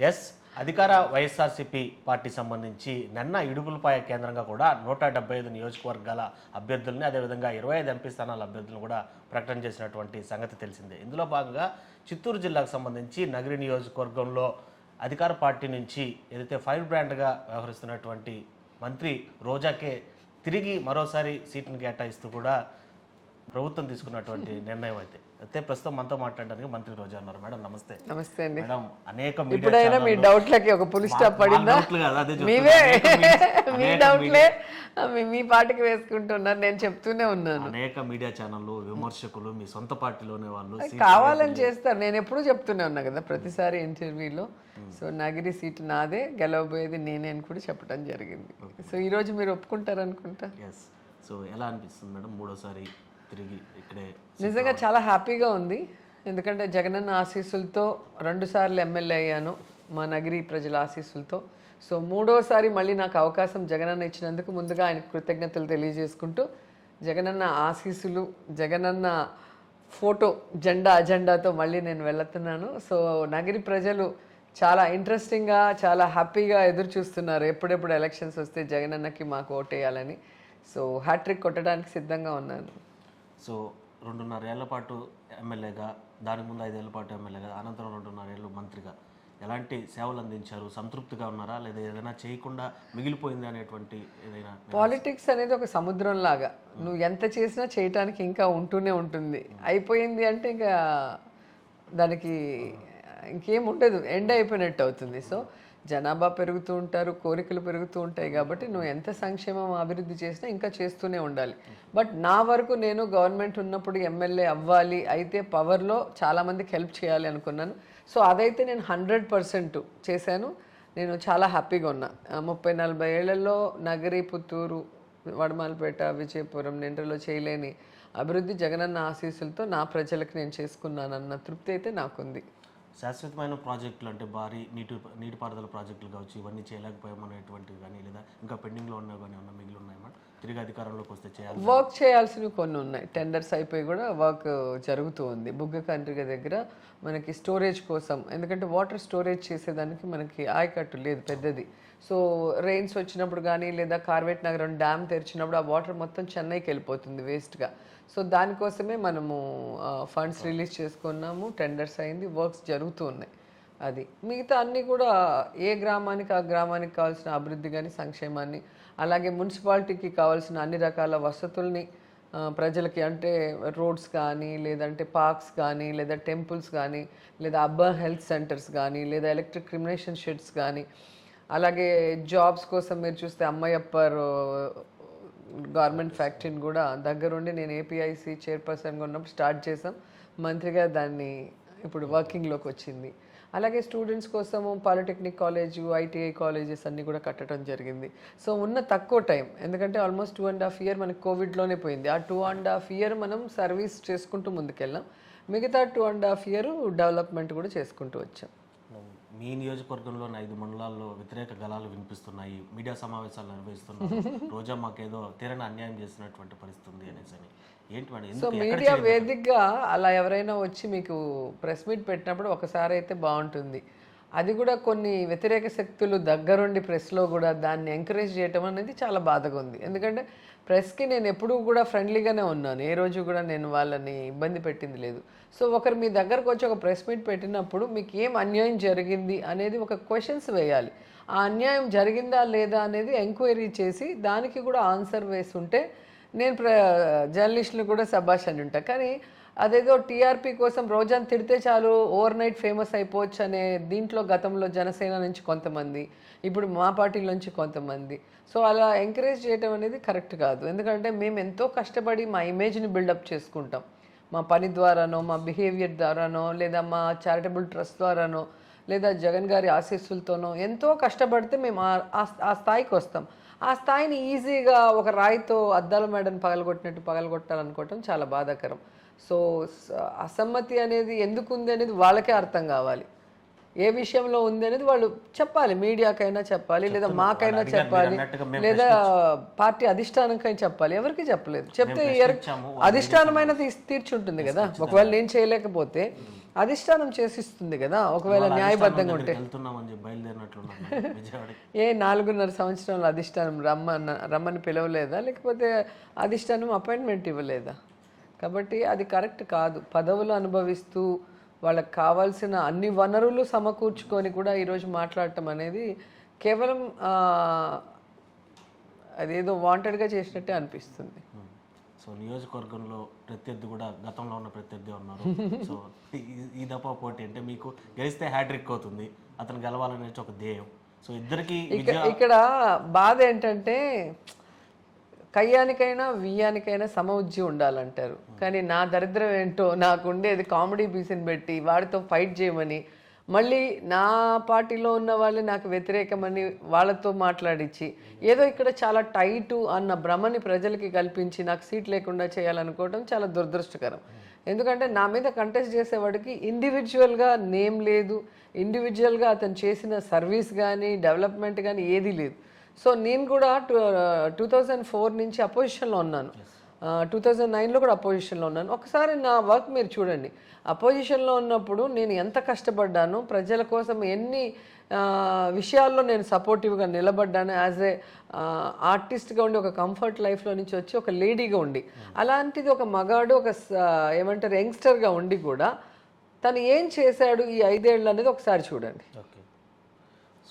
Yes అధికార YSRCP party సంబంధించి నిన్న ఇడుపులపాయ కేంద్రంగా కూడా నూట డెబ్బై ఐదు నియోజకవర్గాల అభ్యర్థుల్ని అదేవిధంగా ఇరవై ఐదు ఎంపీ స్థానాల అభ్యర్థులను కూడా ప్రకటన చేసినటువంటి సంగతి తెలిసిందే. ఇందులో భాగంగా చిత్తూరు జిల్లాకు సంబంధించి నగరి నియోజకవర్గంలో అధికార పార్టీ నుంచి ఏదైతే ఫైర్ బ్రాండ్గా వ్యవహరిస్తున్నటువంటి మంత్రి రోజాకే తిరిగి మరోసారి సీట్ను కేటాయిస్తూ కూడా ప్రభుత్వం తీసుకున్నటువంటి నిర్ణయం అయితే. అయితే ప్రస్తుతం మనతో మాట్లాడడానికి మంత్రి రోజా ఉన్నారు. మేడం నమస్తే. నమస్తే అండి. మేడం అనేక ఇప్పుడైనా మీ డౌట్లకి ఒక పులి స్టాప్ పడిందా. మీవే మీ డౌట్లే మీ- పాటికి వేసుకుంటున్నారు. నేను చెప్తూనే ఉన్నాను. అనేక మీడియా ఛానళ్ళు విమర్శకులు మీ సొంత పార్టీలోనే వాళ్ళు కావాలని చేస్తారు. నేను ఎప్పుడూ చెప్తూనే ఉన్నా కదా ప్రతిసారి ఇంటర్వ్యూలో. సో నగిరి సీట్ నాదే గెలవబోయేది నేనే అని కూడా చెప్పడం జరిగింది. సో ఈ రోజు మీరు ఒప్పుకుంటారనుకుంటా? ఎస్ సో ఎలా అనిపిస్తుంది మేడం? మూడోసారి తిరిగి ఇక్కడే నిజంగా చాలా హ్యాపీగా ఉంది. ఎందుకంటే జగనన్న ఆశీస్సులతో రెండు సార్లు ఎమ్మెల్యే అయ్యాను మా నగిరి ప్రజల ఆశీస్సులతో. సో మూడోసారి మళ్ళీ నాకు అవకాశం జగనన్న ఇచ్చినందుకు ముందుగా ఆయనకు కృతజ్ఞతలు తెలియజేసుకుంటూ జగనన్న ఆశీస్సులు జగనన్న ఫోటో జెండా అజెండాతో మళ్ళీ నేను వెళ్తున్నాను. సో నగిరి ప్రజలు చాలా ఇంట్రెస్టింగ్గా చాలా హ్యాపీగా ఎదురు చూస్తున్నారు ఎప్పుడెప్పుడు ఎలక్షన్స్ వస్తే జగనన్నకి మాకు ఓటేయాలని. సో హ్యాట్రిక్ కొట్టడానికి సిద్ధంగా ఉన్నాను. సో రెండున్నర ఏళ్ళ పాటు ఎమ్మెల్యేగా దానికి ముందు ఐదేళ్ళ పాటు ఎమ్మెల్యేగా అనంతరం రెండున్నర ఏళ్ళు మంత్రిగా. ఎలాంటి సేవలు అందించారు? సంతృప్తిగా ఉన్నారా? లేదా ఏదైనా చేయకుండా మిగిలిపోయింది అనేటువంటి ఏదైనా పాలిటిక్స్ అనేది ఒక సముద్రం లాగా నువ్వు ఎంత చేసినా చేయటానికి ఇంకా ఉంటూనే ఉంటుంది. అయిపోయింది అంటే ఇంకా దానికి ఇంకేం ఉండదు. ఎండ్ అయిపోయినట్టు అవుతుంది. సో జనాభా పెరుగుతూ ఉంటారు కోరికలు పెరుగుతూ ఉంటాయి కాబట్టి నువ్వు ఎంత సంక్షేమం అభివృద్ధి చేసినా ఇంకా చేస్తూనే ఉండాలి. బట్ నా వరకు నేను గవర్నమెంట్ ఉన్నప్పుడు ఎమ్మెల్యే అవ్వాలి అయితే పవర్లో చాలామందికి హెల్ప్ చేయాలి అనుకున్నాను. సో అదైతే నేను హండ్రెడ్ పర్సెంట్ చేశాను. నేను చాలా హ్యాపీగా ఉన్నా. ముప్పై నలభై ఏళ్ళలో నగరి పుత్తూరు వడమాలపేట విజయపురం నిండ్రలో చేయలేని అభివృద్ధి జగనన్న ఆశీస్సులతో నా ప్రజలకు నేను చేసుకున్నానన్న తృప్తి అయితే నాకుంది. శాశ్వతమైన ప్రాజెక్టులు అంటే భారీ నీటి నీటిపారుదల ప్రాజెక్టులు కావచ్చు ఇవన్నీ చేయలేకపోయామనేటువంటివి కానీ లేదా ఇంకా పెండింగ్లో ఉన్నవి కానీ ఏమన్నా మిగిలి ఉన్నాయన్నమాట తిరిగి అధికారంలోకి వస్తే చేయాలి వర్క్ చేయాల్సినవి కొన్ని ఉన్నాయి. టెండర్స్ అయిపోయి కూడా వర్క్ జరుగుతూ ఉంది. బుగ్గ కండ్రిగ దగ్గర మనకి స్టోరేజ్ కోసం. ఎందుకంటే వాటర్ స్టోరేజ్ చేసేదానికి మనకి ఆయకట్టు లేదు పెద్దది. సో రెయిన్స్ వచ్చినప్పుడు కానీ లేదా కార్వేట్ నగరం డ్యామ్ తెరిచినప్పుడు ఆ వాటర్ మొత్తం చెన్నైకి వెళ్ళిపోతుంది వేస్ట్గా సో దానికోసమే మనము ఫండ్స్ రిలీజ్ చేసుకున్నాము. టెండర్స్ అయింది వర్క్స్ జరుగుతూ ఉన్నాయి. అది. మిగతా అన్నీ కూడా ఏ గ్రామానికి ఆ గ్రామానికి కావాల్సిన అభివృద్ధి కానీ సంక్షేమాన్ని అలాగే మున్సిపాలిటీకి కావాల్సిన అన్ని రకాల వసతుల్ని ప్రజలకి అంటే రోడ్స్ కానీ లేదంటే పార్క్స్ కానీ లేదా టెంపుల్స్ కానీ లేదా అర్బన్ హెల్త్ సెంటర్స్ కానీ లేదా ఎలక్ట్రిక్ క్రిమినేషన్ షెడ్స్ కానీ అలాగే జాబ్స్ కోసం మీరు చూస్తే అమ్మయప్పర్ గవర్నమెంట్ ఫ్యాక్టరీని కూడా దగ్గరుండి నేను ఏపీఐసి చైర్పర్సన్గా ఉన్నప్పుడు స్టార్ట్ చేసాం మంత్రిగా దాన్ని ఇప్పుడు వర్కింగ్లోకి వచ్చింది. అలాగే స్టూడెంట్స్ కోసము పాలిటెక్నిక్ కాలేజ్ ఐటీఐ కాలేజెస్ అన్నీ కూడా కట్టడం జరిగింది. సో ఉన్న తక్కువ టైం ఎందుకంటే almost two and half year మనకి కోవిడ్లోనే పోయింది. ఆ టూ అండ్ హాఫ్ ఇయర్ మనం సర్వీస్ చేసుకుంటూ ముందుకెళ్ళాం. మిగతా two and half year development కూడా చేసుకుంటూ వచ్చాం. మీ నియోజకవర్గంలోని ఐదు మండలాల్లో వ్యతిరేక గలాలు వినిపిస్తున్నాయి. మీడియా సమావేశాలు నిర్వహిస్తున్నారు. రోజా మాకేదో తీరని అన్యాయం చేసినటువంటి పరిస్థితి ఉంది అనేసి అని. ఏంటి మేడం సో మీడియా వేదికగా అలా ఎవరైనా వచ్చి మీకు ప్రెస్ మీట్ పెట్టినప్పుడు ఒకసారి అయితే బాగుంటుంది. అది కూడా కొన్ని వ్యతిరేక శక్తులు దగ్గరుండి ప్రెస్లో కూడా దాన్ని ఎంకరేజ్ చేయటం అనేది చాలా బాధగా ఉంది. ఎందుకంటే ప్రెస్కి నేను ఎప్పుడూ కూడా ఫ్రెండ్లీగానే ఉన్నాను. ఏ రోజు కూడా నేను వాళ్ళని ఇబ్బంది పెట్టింది లేదు. సో ఒకరు మీ దగ్గరకు వచ్చి ఒక ప్రెస్ మీట్ పెట్టినప్పుడు మీకు ఏం అన్యాయం జరిగింది అనేది ఒక క్వశ్చన్స్ వేయాలి. ఆ అన్యాయం జరిగిందా లేదా అనేది ఎంక్వైరీ చేసి దానికి కూడా ఆన్సర్ వేసి ఉంటే నేను ప్ర జర్నలిస్టులు కూడా సభాష్ అని ఉంటా. కానీ అదేదో టీఆర్పీ కోసం రోజాని తిడితే చాలు ఓవర్ నైట్ ఫేమస్ అయిపోవచ్చు అనే దీంట్లో గతంలో జనసేన నుంచి కొంతమంది ఇప్పుడు మా పార్టీ నుంచి కొంతమంది. సో అలా ఎంకరేజ్ చేయడం అనేది కరెక్ట్ కాదు. ఎందుకంటే మేము ఎంతో కష్టపడి మా ఇమేజ్ని బిల్డప్ చేసుకుంటాం. మా పని ద్వారానో మా బిహేవియర్ ద్వారానో లేదా మా చారిటబుల్ ట్రస్ట్ ద్వారానో లేదా జగన్ గారి ఆశీస్సులతోనో ఎంతో కష్టపడితే మేము ఆ- ఆ స్థాయికి వస్తాం. ఆ స్థాయిని ఈజీగా ఒక రాయితో అద్దాల మేడని పగలగొట్టినట్టు పగలగొట్టాలనుకోవటం చాలా బాధాకరం. సో అసమ్మతి అనేది ఎందుకు ఉంది అనేది వాళ్ళకే అర్థం కావాలి. ఏ విషయంలో ఉంది అనేది వాళ్ళు చెప్పాలి. మీడియాకైనా చెప్పాలి లేదా మాకైనా చెప్పాలి లేదా పార్టీ అధిష్టానంకైనా చెప్పాలి. ఎవరికి చెప్పలేదు. చెప్తే అధిష్టానమైన తీర్చుంటుంది కదా. ఒకవేళ నేను చేయలేకపోతే అధిష్టానం చేసిస్తుంది కదా ఒకవేళ న్యాయబద్ధంగా ఉంటే. ఏ నాలుగున్నర సంవత్సరంలో అధిష్టానం రమ్మన్న రమ్మని పిలవలేదా? లేకపోతే అధిష్టానం అపాయింట్మెంట్ ఇవ్వలేదా? కాబట్టి అది కరెక్ట్ కాదు. పదవులు అనుభవిస్తూ వాళ్ళకి కావాల్సిన అన్ని వనరులు సమకూర్చుకొని కూడా ఈరోజు మాట్లాడటం అనేది కేవలం అదేదో వాంటెడ్గా చేసినట్టే అనిపిస్తుంది. సో నియోజకవర్గంలో ప్రత్యర్థి కూడా గతంలో ఉన్న ప్రత్యర్థి ఉన్నారు. సో ఈ- దఫా పోటీ అంటే మీకు గెలిస్తే హ్యాట్రిక్ అవుతుంది. అతను గెలవాలనే ఒక ధ్యేయం. సో ఇద్దరికి ఇక ఇక్కడ బాధ ఏంటంటే కయ్యానికైనా వియ్యానికైనా సమవుజ్జి ఉండాలంటారు. కానీ నా దరిద్రం ఏంటో నాకు ఉండేది కామెడీ పీస్ని పెట్టి వాడితో ఫైట్ చేయమని మళ్ళీ నా పార్టీలో ఉన్న వాళ్ళే నాకు వ్యతిరేకమని వాళ్ళతో మాట్లాడించి ఏదో ఇక్కడ చాలా టైటు అన్న భ్రమని ప్రజలకి కల్పించి నాకు సీట్ లేకుండా చేయాలనుకోవడం చాలా దురదృష్టకరం. ఎందుకంటే నా మీద కంటెస్ట్ చేసేవాడికి ఇండివిజువల్గా నేమ్ లేదు ఇండివిజువల్గా అతను చేసిన సర్వీస్ కానీ డెవలప్మెంట్ కానీ ఏదీ లేదు. సో నేను కూడా టూ టూ థౌజండ్ ఫోర్ నుంచి అపోజిషన్లో ఉన్నాను. టూ థౌజండ్ నైన్లో కూడా అపోజిషన్లో ఉన్నాను. ఒకసారి నా వర్క్ మీరు చూడండి. అపోజిషన్లో ఉన్నప్పుడు నేను ఎంత కష్టపడ్డాను ప్రజల కోసం ఎన్ని విషయాల్లో నేను సపోర్టివ్గా నిలబడ్డాను యాజ్ ఏ ఆర్టిస్ట్గా ఉండి ఒక కంఫర్ట్ లైఫ్లో నుంచి వచ్చి ఒక లేడీగా ఉండి. అలాంటిది ఒక మగాడు ఒక స- ఏమంటారు యంగ్స్టర్గా ఉండి కూడా తను ఏం చేశాడు ఈ ఐదేళ్ళు అనేది ఒకసారి చూడండి. ఓకే.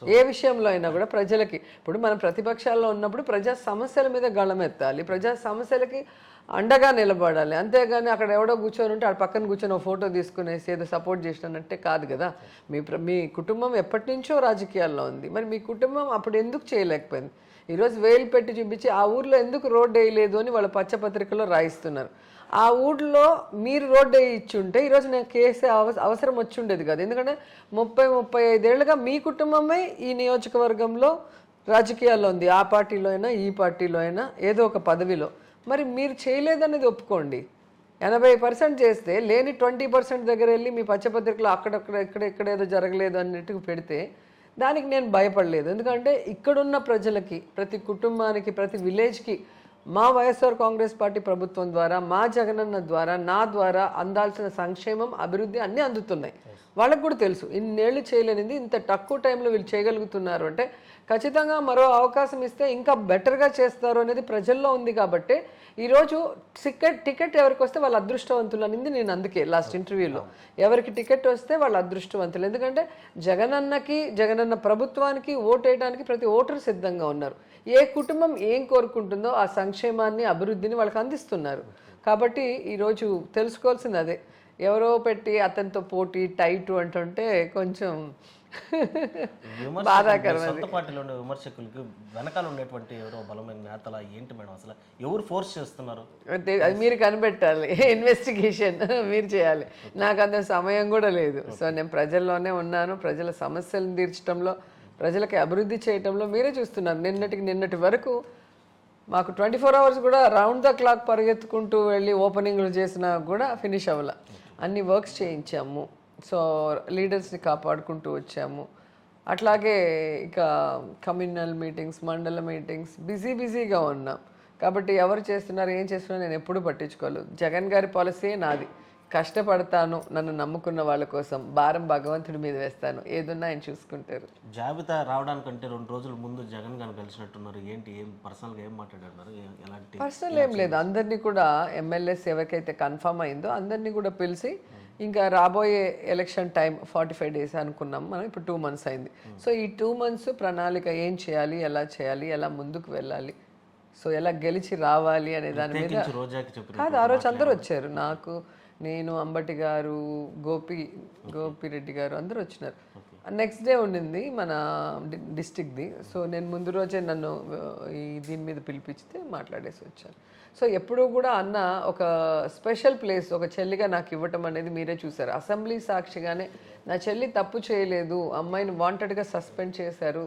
ఏ విషయంలో అయినా కూడా ప్రజలకి ఇప్పుడు మనం ప్రతిపక్షాల్లో ఉన్నప్పుడు ప్రజా సమస్యల మీద గళమెత్తాలి ప్రజా సమస్యలకి అండగా నిలబడాలి. అంతేగాని అక్కడ ఎవడో కూర్చొని ఉంటే ఆ పక్కన కూర్చొని ఒక ఫోటో తీసుకునేసి ఏదో సపోర్ట్ చేసినట్టే కాదు కదా. మీ మీ కుటుంబం ఎప్పటి నుంచో రాజకీయాల్లో ఉంది. మరి మీ కుటుంబం అప్పుడు ఎందుకు చేయలేకపోయింది? ఈరోజు వేలు పెట్టి చూపించి ఆ ఊర్లో ఎందుకు రోడ్డు వేయలేదు అని వాళ్ళ పచ్చపత్రికలో రాయిస్తున్నారు. ఆ ఊళ్ళో మీరు రోడ్డు ఇచ్చి ఉంటే ఈరోజు నేను కేసే అవసరం వచ్చి ఉండేది కాదు. ఎందుకంటే ముప్పై ముప్పై ఐదేళ్ళుగా మీ కుటుంబమే ఈ నియోజకవర్గంలో రాజకీయాల్లో ఉంది. ఆ పార్టీలో అయినా ఈ పార్టీలో అయినా ఏదో ఒక పదవిలో. మరి మీరు చేయలేదనేది ఒప్పుకోండి. ఎనభై పర్సెంట్ చేస్తే లేని ట్వంటీ పర్సెంట్ దగ్గర వెళ్ళి మీ పచ్చపత్రికలో అక్కడక్కడ ఇక్కడ ఇక్కడ ఏదో జరగలేదు అన్నట్టుగా పెడితే దానికి నేను భయపడలేదు. ఎందుకంటే ఇక్కడున్న ప్రజలకి ప్రతి కుటుంబానికి ప్రతి విలేజ్కి మా వైఎస్ఆర్ కాంగ్రెస్ పార్టీ ప్రభుత్వం ద్వారా మా జగనన్న ద్వారా నా ద్వారా అందాల్సిన సంక్షేమం అభివృద్ధి అన్నీ అందుతున్నాయి. వాళ్ళకు కూడా తెలుసు. ఇన్నేళ్ళు చేయలేనిది ఇంత తక్కువ టైంలో వీళ్ళు చేయగలుగుతున్నారు అంటే ఖచ్చితంగా మరో అవకాశం ఇస్తే ఇంకా బెటర్గా చేస్తారు అనేది ప్రజల్లో ఉంది కాబట్టి ఈరోజు టికెట్ టికెట్ ఎవరికి వస్తే వాళ్ళ అదృష్టవంతులు అనేది నేను అందుకే లాస్ట్ ఇంటర్వ్యూలో. ఎవరికి టికెట్ వస్తే వాళ్ళ అదృష్టవంతులు. ఎందుకంటే జగనన్నకి జగనన్న ప్రభుత్వానికి ఓటేయడానికి ప్రతి ఓటరు సిద్ధంగా ఉన్నారు. ఏ కుటుంబం ఏం కోరుకుంటుందో ఆ సంక్షేమాన్ని అభివృద్ధిని వాళ్ళకి అందిస్తున్నారు. కాబట్టి ఈరోజు తెలుసుకోవాల్సింది అదే. ఎవరో పెట్టి అతనితో పోటీ టైటు అంటుంటే కొంచెం సొంత విమర్శకులకి వెనకాల ఉండేటువంటి ఎవరో బలమైన నేతల ఏంటి మేడం అసలు? ఎవరు ఫోర్స్ చేస్తున్నారు? మీరు కనిపెట్టాలి. ఇన్వెస్టిగేషన్ మీరు చేయాలి. నాకు అంత సమయం కూడా లేదు. సో నేను ప్రజల్లోనే ఉన్నాను. ప్రజల సమస్యలను తీర్చడంలో ప్రజలకి అభివృద్ధి చేయటంలో మీరే చూస్తున్నారు. నిన్నటికి నిన్నటి వరకు మాకు ట్వంటీ ఫోర్ అవర్స్ కూడా రౌండ్ ద క్లాక్ పరిగెత్తుకుంటూ వెళ్ళి ఓపెనింగ్లు చేసినా కూడా ఫినిష్ అవ్వాల. అన్ని వర్క్స్ చేయించాము. సో లీడర్స్ని కాపాడుకుంటూ వచ్చాము. అట్లాగే ఇక కమ్యూనల్ మీటింగ్స్ మండల మీటింగ్స్ బిజీ బిజీగా ఉన్నాం. కాబట్టి ఎవరు చేస్తున్నారు ఏం చేస్తున్నారు నేను ఎప్పుడు పట్టించుకోలేదు. జగన్ గారి పాలసీ నాది. కష్టపడతాను నన్ను నమ్ముకున్న వాళ్ళ కోసం భారం భగవంతుడి మీద వేస్తాను. ఏదున్నా ఆయన చూసుకుంటారు. జాబితా రావడానికంటే రెండు రోజుల ముందు జగన్ గారిని కలిసినట్టున్నారు. ఏంటి? ఏం పర్సనల్గా ఏం మాట్లాడారు? ఎలాంటి పర్సనల్ ఏం లేదు. అందరినీ కూడా ఎమ్మెల్యేస్ ఎవరికైతే కన్ఫర్మ్ అయిందో అందరినీ కూడా పిలిచి ఇంకా రాబోయే election time forty five days అనుకున్నాం. మనం ఇప్పుడు టూ మంత్స్ అయింది. సో ఈ టూ మంత్స్ ప్రణాళిక ఏం చేయాలి? ఎలా చేయాలి? ఎలా ముందుకు వెళ్ళాలి? సో ఎలా గెలిచి రావాలి అనే దాని మీద కాదు ఆ రోజు అందరూ వచ్చారు. నాకు నేను అంబటి గారు గోపి గోపిరెడ్డి గారు అందరూ వచ్చినారు. నెక్స్ట్ డే ఉండింది మన డిస్టిక్ది సో నేను ముందు రోజే నన్ను ఈ దీని మీద పిలిపిస్తే మాట్లాడేసి వచ్చాను. సో ఎప్పుడూ కూడా అన్న ఒక స్పెషల్ ప్లేస్ ఒక చెల్లిగా నాకు ఇవ్వటం అనేది మీరే చూసారు అసెంబ్లీ సాక్షిగానే నా చెల్లి తప్పు చేయలేదు అమ్మాయిని వాంటెడ్గా సస్పెండ్ చేశారు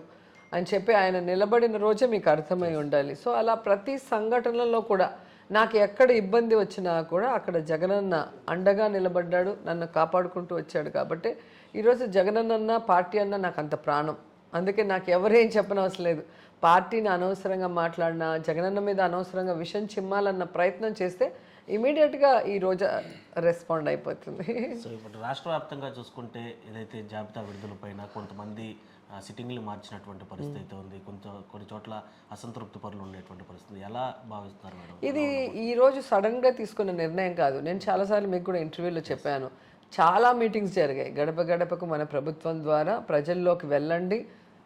అని చెప్పి ఆయన నిలబడిన రోజే మీకు అర్థమై ఉండాలి. సో అలా ప్రతి సంఘటనలో కూడా నాకు ఎక్కడ ఇబ్బంది వచ్చినా కూడా అక్కడ జగనన్న అండగా నిలబడ్డాడు నన్ను కాపాడుకుంటూ వచ్చాడు కాబట్టి ఈరోజు జగనన్న పార్టీ అన్న నాకు అంత ప్రాణం. అందుకే నాకు ఎవరేం చెప్పనవసరం లేదు. పార్టీని అనవసరంగా మాట్లాడినా జగనన్న మీద అనవసరంగా విషం చిమ్మాలన్న ప్రయత్నం చేస్తే ఇమీడియట్గా ఈ రోజు రెస్పాండ్ అయిపోతుంది. సో ఇప్పుడు రాష్ట్ర వ్యాప్తంగా చూసుకుంటే ఏదైతే జాబితా విడుదలపైన కొంతమంది సిట్టింగ్లు మార్చినటువంటి పరిస్థితి అయితే ఉంది. కొంత కొన్ని చోట్ల అసంతృప్తి పరులు ఉండేటువంటి పరిస్థితి. ఎలా భావిస్తున్నారు మేడం? ఇది ఈ రోజు సడన్గా తీసుకున్న నిర్ణయం కాదు. నేను చాలాసార్లు మీకు కూడా ఇంటర్వ్యూలో చెప్పాను. చాలా మీటింగ్స్ జరిగాయి. గడప గడపకు మన ప్రభుత్వం ద్వారా ప్రజల్లోకి వెళ్ళండి.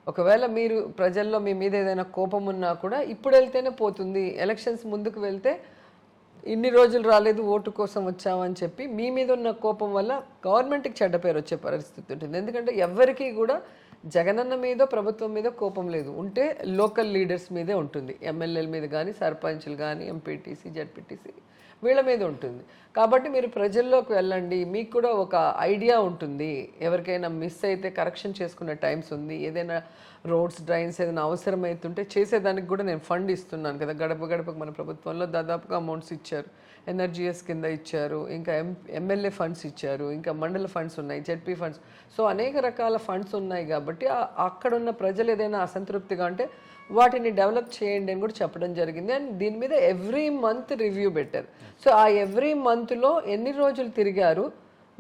ఒకవేళ మీరు ప్రజల్లో మీ మీద ఏదైనా కోపం ఉన్నా కూడా ఇప్పుడు వెళ్తేనే పోతుంది. ఎలక్షన్స్ ముందుకు వెళ్తే ఇన్ని రోజులు రాలేదు ఓటు కోసం వచ్చామని చెప్పి మీ మీద ఉన్న కోపం వల్ల గవర్నమెంట్కి చెడ్డ పేరు వచ్చే పరిస్థితి ఉంటుంది. ఎందుకంటే ఎవరికీ కూడా జగనన్న మీద ప్రభుత్వం మీద కోపం లేదు. ఉంటే లోకల్ లీడర్స్ మీదే ఉంటుంది. ఎమ్మెల్యేల మీద కానీ సర్పంచ్లు కానీ ఎంపీటీసీ జడ్పీటీసీ. వీళ్ళ మీద ఉంటుంది. కాబట్టి మీరు ప్రజల్లోకి వెళ్ళండి. మీకు కూడా ఒక ఐడియా ఉంటుంది. ఎవరికైనా మిస్ అయితే కరెక్షన్ చేసుకునే టైమ్స్ ఉంది. ఏదైనా రోడ్స్ డ్రైన్స్ ఏదైనా అవసరమైతుంటే చేసేదానికి కూడా నేను ఫండ్ ఇస్తున్నాను కదా. గడప గడపకు మన ప్రభుత్వంలో దాదాపుగా అమౌంట్స్ ఇచ్చారు. ఎన్ఆర్జీఎస్ కింద ఇచ్చారు. ఇంకా ఎం ఎమ్మెల్యే ఫండ్స్ ఇచ్చారు. ఇంకా మండల ఫండ్స్ ఉన్నాయి. ZP funds. సో అనేక రకాల ఫండ్స్ ఉన్నాయి కాబట్టి అక్కడ అక్కడున్న ప్రజలు ఏదైనా అసంతృప్తిగా ఉంటే వాటిని డెవలప్ చేయండి అని కూడా చెప్పడం జరిగింది. అండ్ దీని మీద ఎవ్రీ మంత్ రివ్యూ పెట్టారు. సో ఆ ఎవ్రీ మంత్లో ఎన్ని రోజులు తిరిగారు?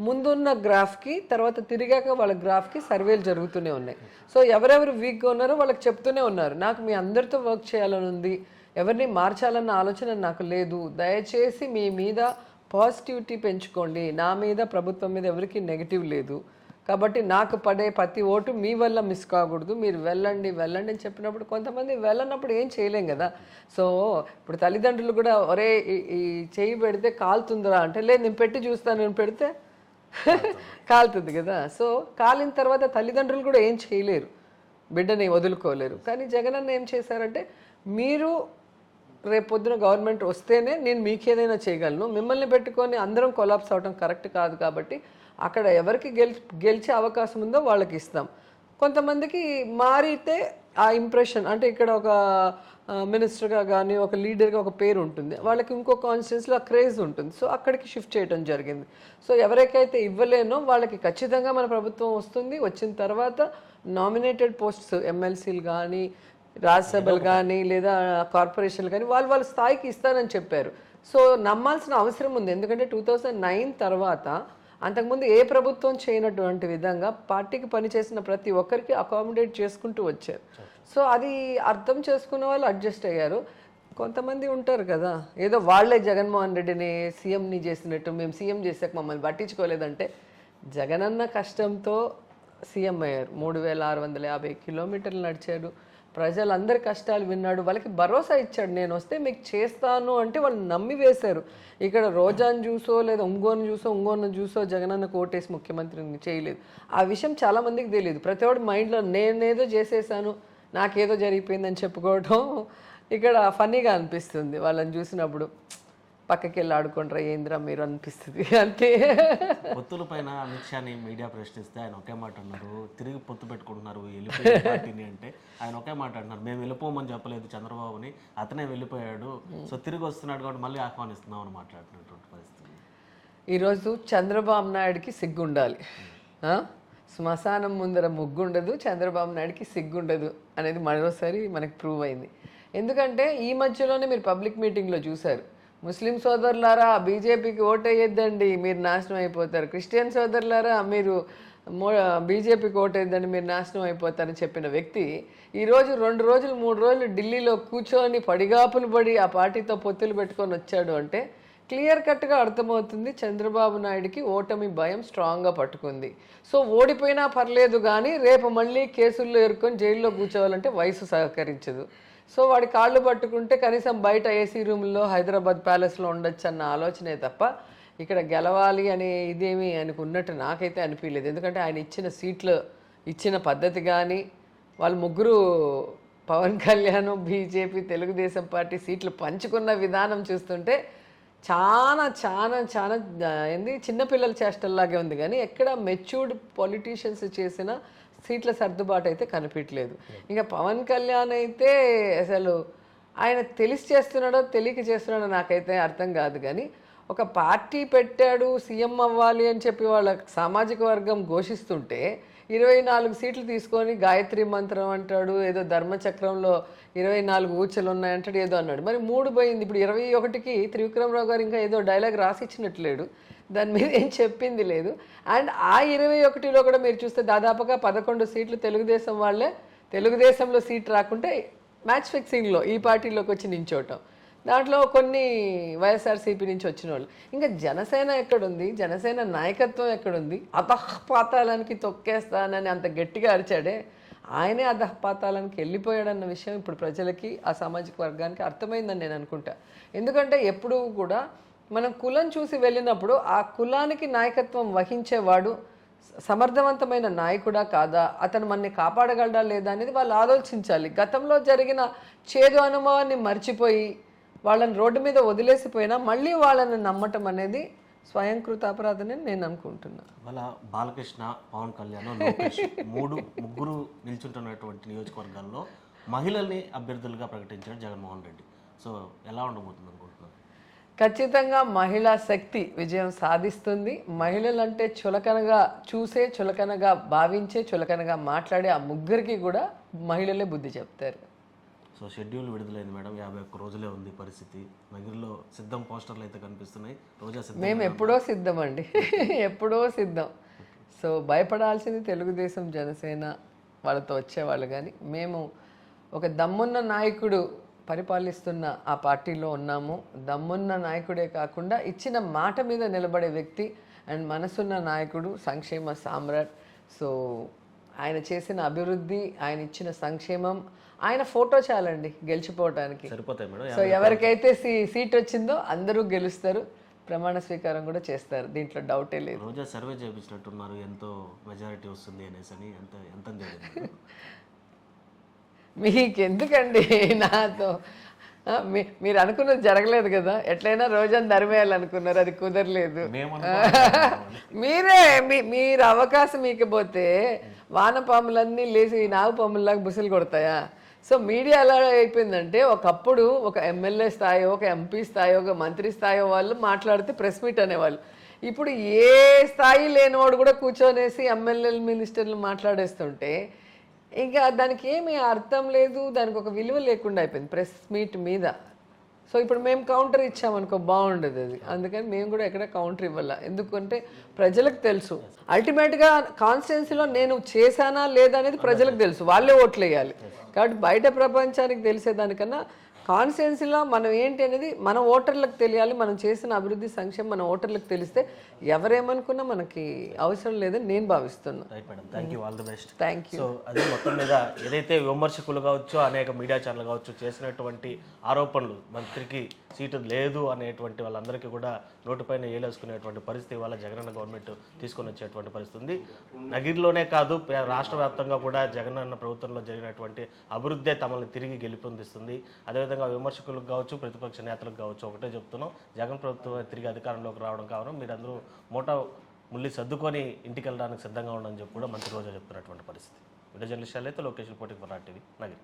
ముందున్న గ్రాఫ్కి తర్వాత తిరిగాక వాళ్ళ గ్రాఫ్కి సర్వేలు జరుగుతూనే ఉన్నాయి. సో ఎవరెవరు వీక్గా ఉన్నారో వాళ్ళకి చెప్తూనే ఉన్నారు. నాకు మీ అందరితో వర్క్ చేయాలని ఉంది. ఎవరిని మార్చాలన్న ఆలోచన నాకు లేదు. దయచేసి మీ మీద పాజిటివిటీ పెంచుకోండి. నా మీద ప్రభుత్వం మీద ఎవరికి నెగిటివ్ లేదు. కాబట్టి నాకు పడే ప్రతి ఓటు మీ వల్ల మిస్ కాకూడదు. మీరు వెళ్ళండి వెళ్ళండి అని చెప్పినప్పుడు కొంతమంది వెళ్ళనప్పుడు ఏం చేయలేం కదా. సో ఇప్పుడు తల్లిదండ్రులు కూడా ఒరే ఈ- చేయి పెడితే కాలుతుందిరా అంటే లేదు నేను పెట్టి చూస్తాను నేను పెడితే కాలుతుంది. కదా. సో కాలిన తర్వాత తల్లిదండ్రులు కూడా ఏం చేయలేరు. బిడ్డని వదులుకోలేరు. కానీ జగనన్న ఏం చేశారంటే మీరు రేపు పొద్దున గవర్నమెంట్ వస్తేనే నేను మీకేదైనా చేయగలను. మిమ్మల్ని పెట్టుకొని అందరం కొలాప్స్ అవడం కరెక్ట్ కాదు కాబట్టి అక్కడ ఎవరికి గెలి గెలిచే అవకాశం ఉందో వాళ్ళకి ఇస్తాం. కొంతమందికి మారితే ఆ ఇంప్రెషన్ అంటే ఇక్కడ ఒక మినిస్టర్గా కానీ ఒక లీడర్గా ఒక పేరు ఉంటుంది. వాళ్ళకి ఇంకో కాన్స్టిట్యూన్స్లో ఆ క్రేజ్ ఉంటుంది. సో అక్కడికి షిఫ్ట్ చేయడం జరిగింది. సో ఎవరికైతే ఇవ్వలేనో వాళ్ళకి ఖచ్చితంగా మన ప్రభుత్వం వస్తుంది. వచ్చిన తర్వాత నామినేటెడ్ పోస్ట్స్ ఎమ్మెల్సీలు కానీ రాజ్యసభలు కానీ లేదా కార్పొరేషన్లు కానీ వాళ్ళు వాళ్ళ స్థాయికి ఇస్తానని చెప్పారు. సో నమ్మాల్సిన అవసరం ఉంది. ఎందుకంటే టూ థౌజండ్ నైన్ తర్వాత అంతకుముందు ఏ ప్రభుత్వం చేయనటువంటి విధంగా పార్టీకి పనిచేసిన ప్రతి ఒక్కరికి అకామిడేట్ చేసుకుంటూ వచ్చారు. సో అది అర్థం చేసుకున్న వాళ్ళు అడ్జస్ట్ అయ్యారు. కొంతమంది ఉంటారు కదా ఏదో వాళ్ళే జగన్మోహన్ రెడ్డిని సీఎంని చేసినట్టు మేము సీఎం చేసాక మమ్మల్ని పట్టించుకోలేదంటే జగనన్న కష్టంతో సీఎం అయ్యారు. మూడు వేల ఆరు వందల యాభై కిలోమీటర్లు నడిచాడు. ప్రజలందరి కష్టాలు విన్నాడు వాళ్ళకి భరోసా ఇచ్చాడు నేను వస్తే మీకు చేస్తాను అంటే వాళ్ళు నమ్మి వేశారు. ఇక్కడ రోజాను చూసో లేదా ఒంగోను చూసో ఒంగోను చూసో జగనన్న కోటేసి ముఖ్యమంత్రిని చేయలేదు. ఆ విషయం చాలా మందికి తెలియదు. ప్రతి ఒక్కటి మైండ్లో నేనేదో చేసేసాను నాకేదో జరిగిపోయిందని చెప్పుకోవడం ఇక్కడ ఫన్నీగా అనిపిస్తుంది వాళ్ళని చూసినప్పుడు. పక్కకి వెళ్ళి ఆడుకుంటారా? ఏంద్రా మీరు అనిపిస్తుంది. అంతే పొత్తుల పైన అమిత్ షాని మీడియా ప్రశ్నిస్తే ఆయన ఒకే మాట అన్నారు. తిరిగి పొత్తు పెట్టుకుంటున్నారు వెళ్ళిపోయే పార్టీని అంటే ఆయన ఒకే మాట అంటున్నారు. మేము వెళ్ళిపోమని చెప్పలేదు చంద్రబాబుని అతనే వెళ్ళిపోయాడు. సో తిరిగి వస్తున్నాడు కాబట్టి మళ్ళీ ఆహ్వానిస్తున్నాం అని మాట్లాడుతున్నటువంటి పరిస్థితి. ఈరోజు చంద్రబాబు నాయుడికి సిగ్గుండాలి. ఆ? శ్మశానం ముందర ముగ్గుండదు చంద్రబాబు నాయుడికి సిగ్గుండదు అనేది మరోసారి మనకి ప్రూవ్ అయింది. ఎందుకంటే ఈ మధ్యలోనే మీరు పబ్లిక్ మీటింగ్లో చూశారు. ముస్లిం సోదరులారా బీజేపీకి ఓటేయొద్దండి మీరు నాశనం అయిపోతారు. క్రిస్టియన్ సోదరులారా మీరు బీజేపీకి ఓటేద్దండి మీరు నాశనం అయిపోతారని చెప్పిన వ్యక్తి ఈరోజు రెండు రోజులు మూడు రోజులు ఢిల్లీలో కూర్చొని పడిగాపులు పడి ఆ పార్టీతో పొత్తులు పెట్టుకొని వచ్చాడు అంటే క్లియర్ కట్గా అర్థమవుతుంది చంద్రబాబు నాయుడికి ఓటమి భయం స్ట్రాంగ్గా పట్టుకుంది. సో ఓడిపోయినా పర్లేదు కానీ రేపు మళ్ళీ కేసుల్లో ఎరుకొని జైల్లో కూర్చోవాలంటే వయసు సహకరించదు. సో వాడి కాళ్ళు పట్టుకుంటే కనీసం బయట ఏసీ రూమ్లో హైదరాబాద్ ప్యాలెస్లో ఉండొచ్చు అన్న ఆలోచనే తప్ప ఇక్కడ గెలవాలి అనే ఇదేమి ఆయనకు ఉన్నట్టు నాకైతే అనిపించలేదు. ఎందుకంటే ఆయన ఇచ్చిన సీట్లు ఇచ్చిన పద్ధతి కానీ వాళ్ళు ముగ్గురు పవన్ కళ్యాణ్ బీజేపీ తెలుగుదేశం పార్టీ సీట్లు పంచుకున్న విధానం చూస్తుంటే చాలా చాలా చాలా ఏంది? చిన్నపిల్లల చేష్టల్లాగే ఉంది. కానీ ఎక్కడ మెచ్యూర్డ్ పొలిటీషియన్స్ చేసిన సీట్ల సర్దుబాటు అయితే కనిపించలేదు ఇంకా పవన్ కళ్యాణ్ అయితే అసలు ఆయన తెలిసి చేస్తున్నాడో తెలియక చేస్తున్నాడో నాకైతే అర్థం కాదు కానీ ఒక పార్టీ పెట్టాడు సీఎం అవ్వాలి అని చెప్పి వాళ్ళ సామాజిక వర్గం ఘోషిస్తుంటే ఇరవై నాలుగు సీట్లు తీసుకొని గాయత్రి మంత్రం అంటాడు ఏదో ధర్మచక్రంలో ఇరవై నాలుగు ఊచలు ఉన్నాయంటాడు ఏదో అన్నాడు. మరి మూడు పోయింది. ఇప్పుడు ఇరవై ఒకటికి త్రివిక్రమరావు గారు ఇంకా ఏదో డైలాగ్ రాసిచ్చినట్లేడు. దాని మీద ఏం చెప్పింది లేదు. అండ్ ఆ ఇరవై ఒకటిలో కూడా మీరు చూస్తే దాదాపుగా పదకొండు సీట్లు తెలుగుదేశం వాళ్ళే. తెలుగుదేశంలో సీట్ రాకుంటే మ్యాచ్ ఫిక్సింగ్లో ఈ పార్టీలోకి వచ్చి నించోవటం దాంట్లో కొన్ని వైఎస్ఆర్సీపీ నుంచి వచ్చిన వాళ్ళు ఇంకా జనసేన ఎక్కడుంది? జనసేన నాయకత్వం ఎక్కడుంది? అధఃపాతాలానికి తొక్కేస్తానని అంత గట్టిగా అరిచాడే ఆయనే అధపాతాలనికి వెళ్ళిపోయాడన్న విషయం ఇప్పుడు ప్రజలకి ఆ సామాజిక వర్గానికి అర్థమైందని నేను అనుకుంటా. ఎందుకంటే ఎప్పుడూ కూడా మనం కులం చూసి వెళ్ళినప్పుడు ఆ కులానికి నాయకత్వం వహించేవాడు సమర్థవంతమైన నాయకుడా కాదా? అతను మనని కాపాడగలడా లేదా అనేది వాళ్ళు ఆలోచించాలి. గతంలో జరిగిన చేదు అనుభవాన్ని మర్చిపోయి వాళ్ళని రోడ్డు మీద వదిలేసిపోయినా మళ్ళీ వాళ్ళని నమ్మటం అనేది స్వయంకృత అపరాధని నేను అనుకుంటున్నా. ఇవాళ బాలకృష్ణ పవన్ కళ్యాణ్ లోకేష్ మూడు ముగ్గురు నిల్చుంటున్నటువంటి నియోజకవర్గాల్లో మహిళల్ని అభ్యర్థులుగా ప్రకటించాడు జగన్మోహన్ రెడ్డి. సో ఎలా ఉండబోతుంది అనుకుంటున్నారు? ఖచ్చితంగా మహిళా శక్తి విజయం సాధిస్తుంది. మహిళలంటే చులకనగా చూసే చులకనగా భావించే చులకనగా మాట్లాడే ఆ ముగ్గురికి కూడా మహిళలే బుద్ధి చెప్తారు. సో షెడ్యూల్ విడుదలైంది మేడం. యాభై ఒక్క రోజులే ఉంది పరిస్థితి. నగిరిలో సిద్ధం పోస్టర్లు అయితే కనిపిస్తున్నాయి. రోజా సిద్ధం మేము ఎప్పుడో సిద్ధం అండి ఎప్పుడో సిద్ధం. సో భయపడాల్సింది తెలుగుదేశం జనసేన వాళ్ళతో వచ్చేవాళ్ళు కానీ మేము ఒక దమ్మున్న నాయకుడు పరిపాలిస్తున్న ఆ పార్టీలో ఉన్నాము. దమ్మున్న నాయకుడే కాకుండా ఇచ్చిన మాట మీద నిలబడే వ్యక్తి అండ్ మనసున్న నాయకుడు సంక్షేమ సామ్రాట్. సో ఆయన చేసిన అభివృద్ధి ఆయన ఇచ్చిన సంక్షేమం ఆయన ఫోటో చాలండి గెలిచిపోవటానికి. సరిపోతాయి మేడం సో ఎవరికైతే సీట్ వచ్చిందో అందరూ గెలుస్తారు ప్రమాణ స్వీకారం కూడా చేస్తారు దీంట్లో డౌటే లేదు. రోజా సర్వే చేయించినట్టున్నారు ఎంతో మెజారిటీ వస్తుంది అనేసి అని ఎంత ఎంత మీకెందుకండి నాతో? మీరు అనుకున్నది జరగలేదు కదా? ఎట్లయినా రోజాని ధర్మేయాలనుకున్నారు అది కుదరలేదు. మీరే మీరు అవకాశం ఇకపోతే వానపాములన్నీ లేచి నాగుపాముల్లాగా బుసలు కొడతాయా? సో మీడియా ఎలా అయిపోయిందంటే ఒకప్పుడు ఒక ఎమ్మెల్యే స్థాయి ఒక ఎంపీ స్థాయి ఒక మంత్రి స్థాయి వాళ్ళు మాట్లాడితే ప్రెస్ మీట్ అనేవాళ్ళు. ఇప్పుడు ఏ స్థాయి లేనివాడు కూడా కూర్చొనేసి ఎమ్మెల్యేలు మినిస్టర్లు మాట్లాడేస్తుంటే ఇంకా దానికి ఏమీ అర్థం లేదు దానికి ఒక విలువ లేకుండా అయిపోయింది ప్రెస్ మీట్ మీద. సో ఇప్పుడు మేము కౌంటర్ ఇచ్చామనుకో బాగుండదు అది. అందుకని మేము కూడా ఎక్కడ కౌంటర్ ఇవ్వాల. ఎందుకంటే ప్రజలకు తెలుసు. అల్టిమేట్గా కాన్స్టిట్యున్సీలో నేను చేశానా లేదా అనేది ప్రజలకు తెలుసు. వాళ్ళే ఓట్లు వేయాలి కాబట్టి బయట ప్రపంచానికి తెలిసేదానికన్నా కాన్స్టిట్యున్సీలో మనం ఏంటి అనేది మన ఓటర్లకు తెలియాలి మనం చేసిన అభివృద్ధి సంక్షేమం మన ఓటర్లకు తెలిస్తే ఎవరేమనుకున్నా మనకి అవసరం లేదని నేను భావిస్తున్నాను right madam thank you all the best thank you so అది మొత్తం మీద ఏదైతే విమర్శకులు కావచ్చు అనేక మీడియా ఛానల్ కావచ్చు చేసినటువంటి ఆరోపణలు మంత్రికి సీటు లేదు అనేటువంటి వాళ్ళందరికీ కూడా నోటిపైన ఏలేసుకునేటువంటి పరిస్థితి వాళ్ళ జగనన్న గవర్నమెంట్ తీసుకొని వచ్చేటువంటి పరిస్థితి ఉంది. నగిరిలోనే కాదు రాష్ట్ర వ్యాప్తంగా కూడా జగనన్న ప్రభుత్వంలో జరిగినటువంటి అభివృద్ధి తమల్ని తిరిగి గెలుపొందిస్తుంది అదేవిధంగా విమర్శకులకు కావచ్చు ప్రతిపక్ష నేతలకు కావచ్చు ఒకటే చెప్తున్నాం. జగన్ ప్రభుత్వం తిరిగి అధికారంలోకి రావడం కావడం మీరందరూ మూట ముల్లి సర్దుకొని ఇంటికి వెళ్ళడానికి సిద్ధంగా ఉండని చెప్పి కూడా మంత్రి రోజా చెప్తున్నటువంటి పరిస్థితి. వీడియో అయితే లొకేషన్ పోటీ ఫర్ టీవీ నగిరి.